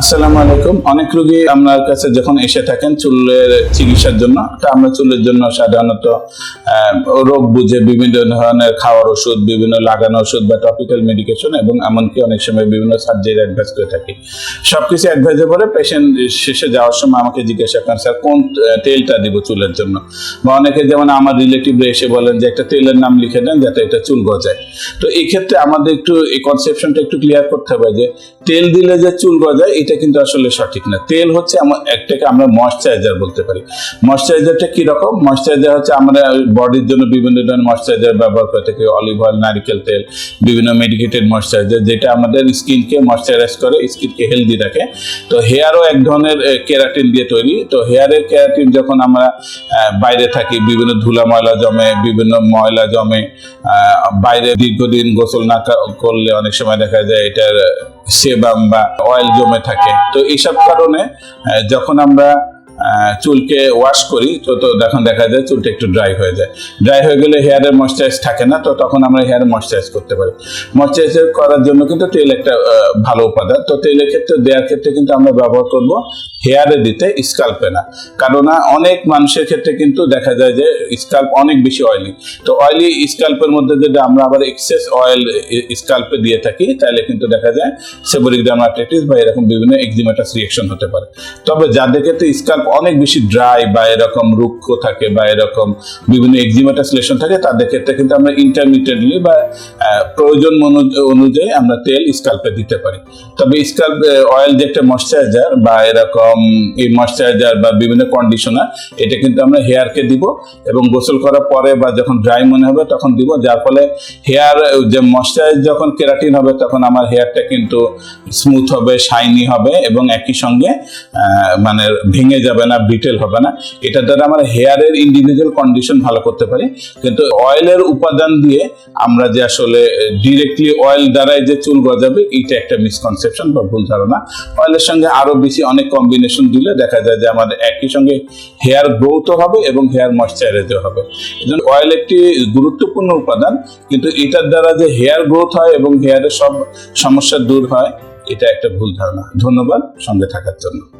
আসসালামু আলাইকুম। অনেক রোগী আপনার কাছে যখন এসে থাকেন চুলের চিকিৎসার জন্য, তা আমরা চুলের জন্য সাধারণত রোগ বুঝে বিভিন্ন ধরনের খাওয়ার ওষুধ, বিভিন্ন লাগানো ওষুধ বা টপিক্যাল মেডিকেশন এবং এমনকি অনেক সময় বিভিন্ন সার্জারি অ্যাডভাইস করে থাকি। সবকিছু অ্যাডভাইসের পরে পেশেন্ট শেষে যাওয়ার সময় আমাকে জিজ্ঞাসা করেন, স্যার, কোন তেলটা দিব চুলের জন্য? বা অনেকে যেমন আমার রিলেটিভরা এসে বলেন যে, একটা তেলের নাম লিখে দেন যাতে এটা চুল গজায়। তো এই ক্ষেত্রে আমাদের একটু এই কনসেপশনটা একটু ক্লিয়ার করতে হবে যে, তেল দিলে যে চুল গজায়, এটা কিন্তু আসলে সঠিক না। তেল হচ্ছে আমার একটাকে আমরা ময়শ্চারাইজার বলতে পারি। ময়শ্চারাইজারটা কি রকম? ময়শ্চারাইজার হচ্ছে আমরা বডির জন্য বিভিন্ন ধরনের ময়শ্চারাইজার ব্যবহার করে থাকি। অলিভ অয়েল নারিকেল তেল, বিভিন্ন মেডিকেটেড ময়শ্চারাইজার যেটা আমাদের স্কিনকে ময়শ্চারাইজ করে স্কিনকে হেলদি রাখে। তো হেয়ারও এক ধরনের কেরাটিন দিয়ে তৈরি। তো হেয়ারের কেরাটিন যখন আমরা বাইরে থাকি, বিভিন্ন ধুলা ময়লা জমে, বিভিন্ন ময়লা জমে বাইরে দীর্ঘদিন গোসল না করলে অনেক সময় দেখা যায় এটার, সেবাম বা অয়েল জমে থাকে। তো এইসব কারণে যখন আমরা চুলকে ওয়াশ করি, তো তো তখন দেখা যায় চুলটা একটু ড্রাই হয়ে যায়। ড্রাই হয়ে গেলে হেয়ারের ময়শ্চারাইজ থাকে না, তো তখন আমরা হেয়ার ময়শ্চারাইজ করতে পারি। ময়শ্চারাইজ করার জন্য কিন্তু তেল একটা ভালো উপাদান। তো তেলের ক্ষেত্রে দেওয়ার ক্ষেত্রে কিন্তু আমরা ব্যবহার করব হেয়ারে দিতে স্কাল্পে না। কারণ অনেক মানুষের ক্ষেত্রে কিন্তু দেখা যায় যে স্কাল্প অনেক বেশি অয়েলি তো অয়েলি স্কাল্পের মধ্যে যদি আমরা আবার এক্সেস অয়েল স্কাল্পে দিয়ে থাকি, তাহলে কিন্তু দেখা যায় সেবরিক ডার্মাটাইটিস বা এরকম বিভিন্ন এক্সিমেটাস রিয়েকশন হতে পারে। তবে যাদের ক্ষেত্রে স্কাল্প অনেক বেশি ড্রাই বা এরকম রুক্ষ থাকে বা এরকম বিভিন্ন এক্সিমেটাস লেশন থাকে, তাদের ক্ষেত্রে কিন্তু আমরা ইন্টারমিডিয়েটলি বা প্রয়োজন অনুযায়ী আমরা তেল স্কাল্পে দিতে পারি। তবে স্কাল্প অয়েল যে একটা ময়শ্চারাইজার বা এরকম এই ময়শ্চারাইজার বা বিভিন্ন কন্ডিশনার এটা কিন্তু আমরা হেয়ারকে দিব এবং গোসল করার পরে বা যখন ড্রাই মনে হবে তখন দিব। যার ফলে হেয়ার যে ময়শ্চারাইজ যখন কেরাটিন হবে তখন আমার হেয়ারটা কিন্তু স্মুথ হবে শাইনি হবে এবং একই সঙ্গে মানে ভেঙে যাবে না ব্রিটেল হবে না। এটা দ্বারা আমরা হেয়ারের ইন্ডিভিজুয়াল কন্ডিশন ভালো করতে পারি। কিন্তু অয়েলের উপাদান দিয়ে আমরা যে আসলে ডিরেক্টলি অয়েল দ্বারাই যে চুল গজাবে, এটা একটা মিসকনসেপশন বা ভুল ধারণা। অয়েলের সঙ্গে আরও বেশি অনেক কম্বিনেশন দিলে দেখা যায় যে আমাদের একই সঙ্গে হেয়ার গ্রোথও হবে এবং হেয়ার ময়শ্চারাইজও হবে। এজন্য অয়েল একটি গুরুত্বপূর্ণ উপাদান, কিন্তু এটার দ্বারা যে হেয়ার গ্রোথ হয় এবং হেয়ারের সব সমস্যা দূর হয় এটা একটা ভুল ধারণা। ধন্যবাদ সঙ্গে থাকার জন্য।